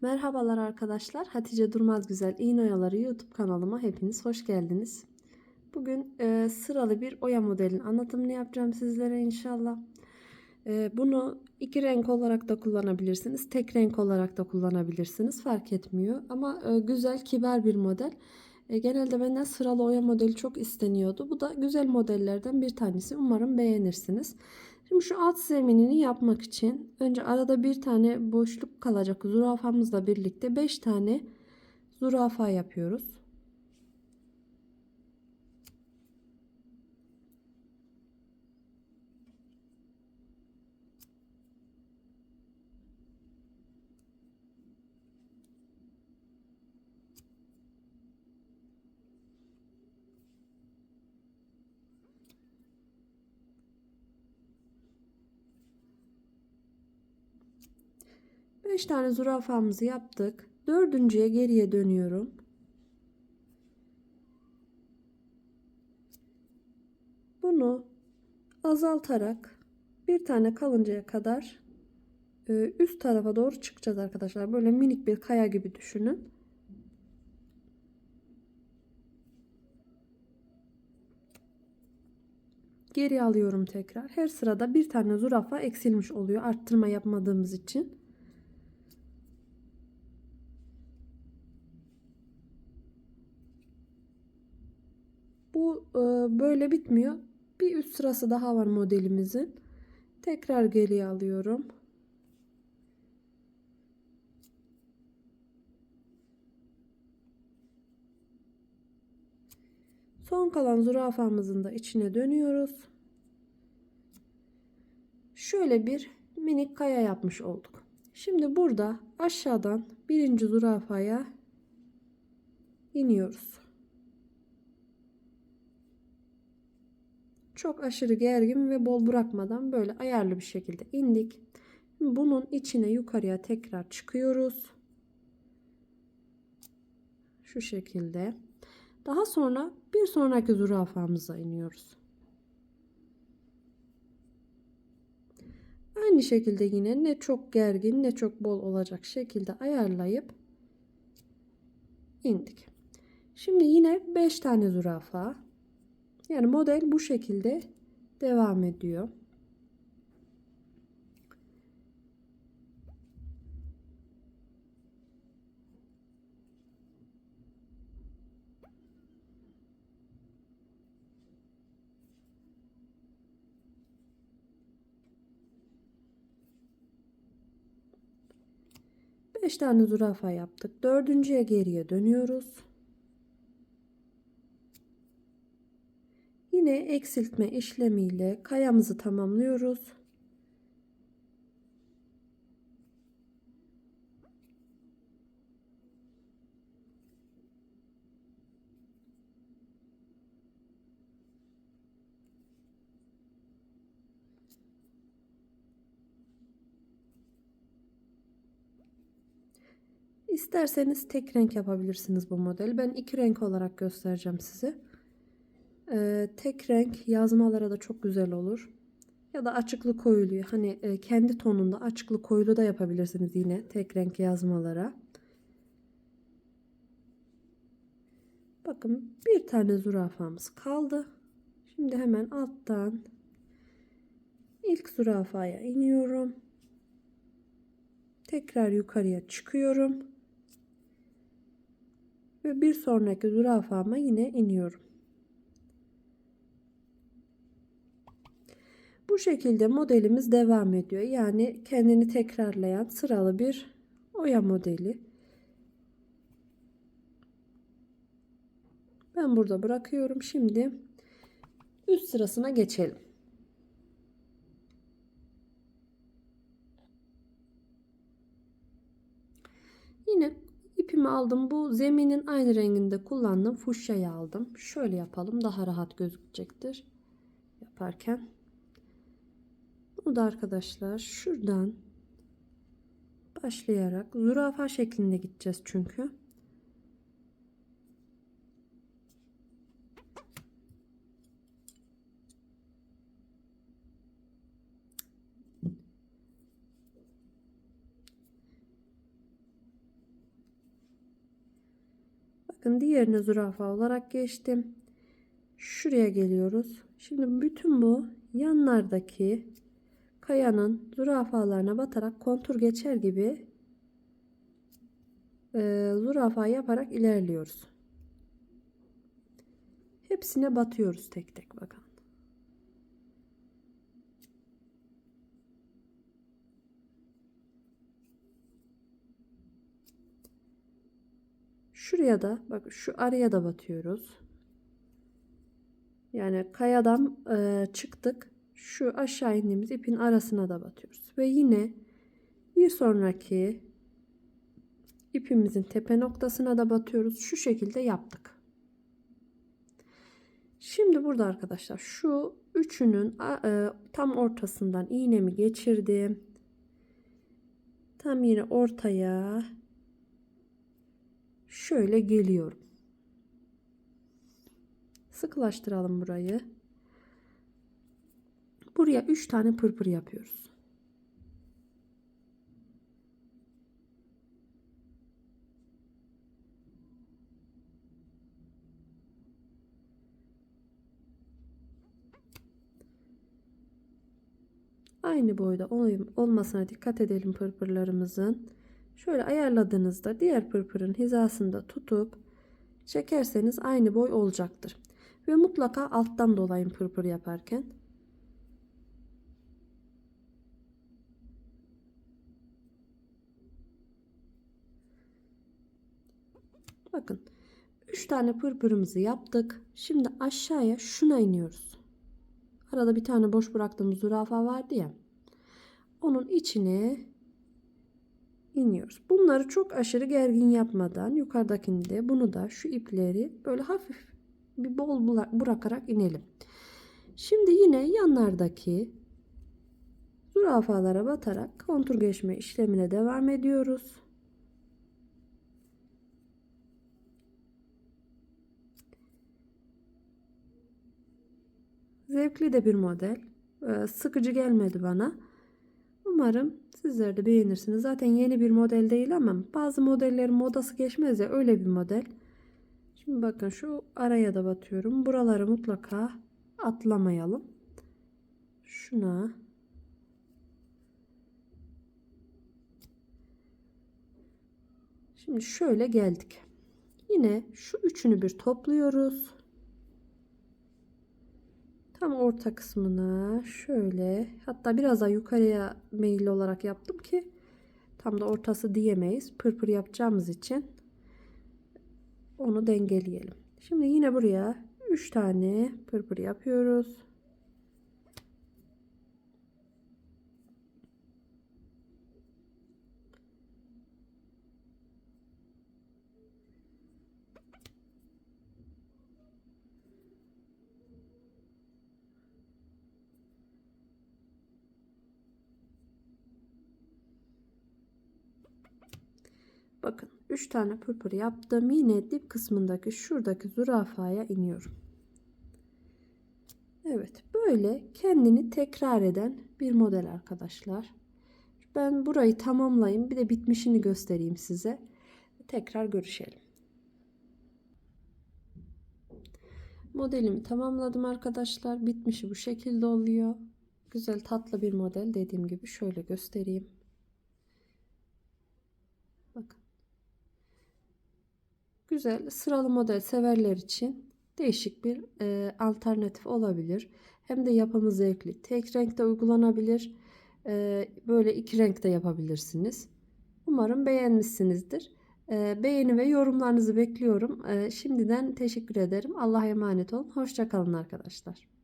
Merhabalar arkadaşlar. Hatice Durmaz Güzel İğne Oyaları YouTube kanalıma hepiniz hoş geldiniz. Bugün e, sıralı bir oya modelin anlatımını yapacağım sizlere inşallah. E, bunu iki renk olarak da kullanabilirsiniz. Tek renk olarak da kullanabilirsiniz. Fark etmiyor. Ama e, güzel, kibar bir model. E, genelde benden sıralı oya modeli çok isteniyordu. Bu da güzel modellerden bir tanesi. Umarım beğenirsiniz. Şimdi şu alt zeminini yapmak için önce arada bir tane boşluk kalacak zürafamızla birlikte 5 tane zürafa yapıyoruz. Beş tane zürafamızı yaptık. Dördüncüye geriye dönüyorum. Bunu azaltarak bir tane kalıncaya kadar e, üst tarafa doğru çıkacağız arkadaşlar. Böyle minik bir kaya gibi düşünün. Geri alıyorum tekrar. Her sırada bir tane zürafa eksilmiş oluyor. Arttırma yapmadığımız için. Bu e, böyle bitmiyor. Bir üst sırası daha var modelimizin. Tekrar geriye alıyorum. Son kalan zürafamızın da içine dönüyoruz. Şöyle bir minik kaya yapmış olduk. Şimdi burada aşağıdan birinci zürafaya iniyoruz. Çok aşırı gergin ve bol bırakmadan böyle ayarlı bir şekilde indik. Bunun içine yukarıya tekrar çıkıyoruz. Şu şekilde. Daha sonra bir sonraki zürafamıza iniyoruz. Aynı şekilde yine ne çok gergin ne çok bol olacak şekilde ayarlayıp indik. Şimdi yine 5 tane zürafa. Yani model bu şekilde devam ediyor. Beş tane zürafa yaptık. Dördüncüye geriye dönüyoruz. Yine eksiltme işlemiyle kayamızı tamamlıyoruz. İsterseniz tek renk yapabilirsiniz bu modeli. Ben iki renk olarak göstereceğim size. Ee, tek renk yazmalara da çok güzel olur. Ya da açıklı koyuluyor. Hani e, kendi tonunda açıklı koyulu da yapabilirsiniz yine tek renk yazmalara. Bakın bir tane zürafamız kaldı. Şimdi hemen alttan ilk zürafaya iniyorum. Tekrar yukarıya çıkıyorum. Ve bir sonraki zürafama yine iniyorum. Bu şekilde modelimiz devam ediyor. Yani kendini tekrarlayan sıralı bir oya modeli. Ben burada bırakıyorum. Şimdi üst sırasına geçelim. Yine ipimi aldım. Bu zeminin aynı renginde kullandım. Fuşyayı aldım. Şöyle yapalım. Daha rahat gözükecektir. Yaparken. Bunu da arkadaşlar şuradan başlayarak zürafa şeklinde gideceğiz çünkü. Bakın diğerine zürafa olarak geçtim. Şuraya geliyoruz. Şimdi bütün bu yanlardaki kayanın zürafalarına batarak kontur geçer gibi e, zürafa yaparak ilerliyoruz. Hepsine batıyoruz tek tek bakın. Şuraya da bak şu araya da batıyoruz. Yani kayadan e, çıktık. Şu aşağı indiğimiz ipin arasına da batıyoruz. Ve yine bir sonraki ipimizin tepe noktasına da batıyoruz. Şu şekilde yaptık. Şimdi burada arkadaşlar şu üçünün e, tam ortasından iğnemi geçirdim. Tam yine ortaya şöyle geliyorum. Sıkılaştıralım burayı. Buraya 3 tane pırpır yapıyoruz. Aynı boyda olmasına dikkat edelim pırpırlarımızın. Şöyle ayarladığınızda diğer pırpırın hizasında tutup çekerseniz aynı boy olacaktır. Ve mutlaka alttan dolayın pırpır yaparken. Bakın 3 tane pırpırımızı yaptık. Şimdi aşağıya şuna iniyoruz. Arada bir tane boş bıraktığımız zürafa vardı ya. Onun içine iniyoruz. Bunları çok aşırı gergin yapmadan yukarıdakini de bunu da şu ipleri böyle hafif bir bol bırakarak inelim. Şimdi yine yanlardaki zürafalara batarak kontur geçme işlemine devam ediyoruz. Zevkli de bir model. Ee, sıkıcı gelmedi bana. Umarım sizler de beğenirsiniz. Zaten yeni bir model değil ama bazı modellerin modası geçmez ya öyle bir model. Şimdi bakın şu araya da batıyorum. Buraları mutlaka atlamayalım. Şuna Şimdi şöyle geldik. Yine şu üçünü bir topluyoruz. Tam orta kısmına şöyle hatta biraz daha yukarıya meyilli olarak yaptım ki tam da ortası diyemeyiz. Pırpır yapacağımız için onu dengeleyelim. Şimdi yine buraya 3 tane pırpır yapıyoruz. Bakın 3 tane pırpır yaptım. Yine dip kısmındaki şuradaki zürafaya iniyorum. Evet böyle kendini tekrar eden bir model arkadaşlar. Ben burayı tamamlayayım. Bir de bitmişini göstereyim size. Tekrar görüşelim. Modelimi tamamladım arkadaşlar. Bitmişi bu şekilde oluyor. Güzel tatlı bir model dediğim gibi şöyle göstereyim. Güzel sıralı model severler için değişik bir e, alternatif olabilir. Hem de yapımı zevkli. Tek renkte uygulanabilir. E, böyle iki renkte yapabilirsiniz. Umarım beğenmişsinizdir. E, beğeni ve yorumlarınızı bekliyorum. E, şimdiden teşekkür ederim. Allah'a emanet olun. Hoşçakalın arkadaşlar.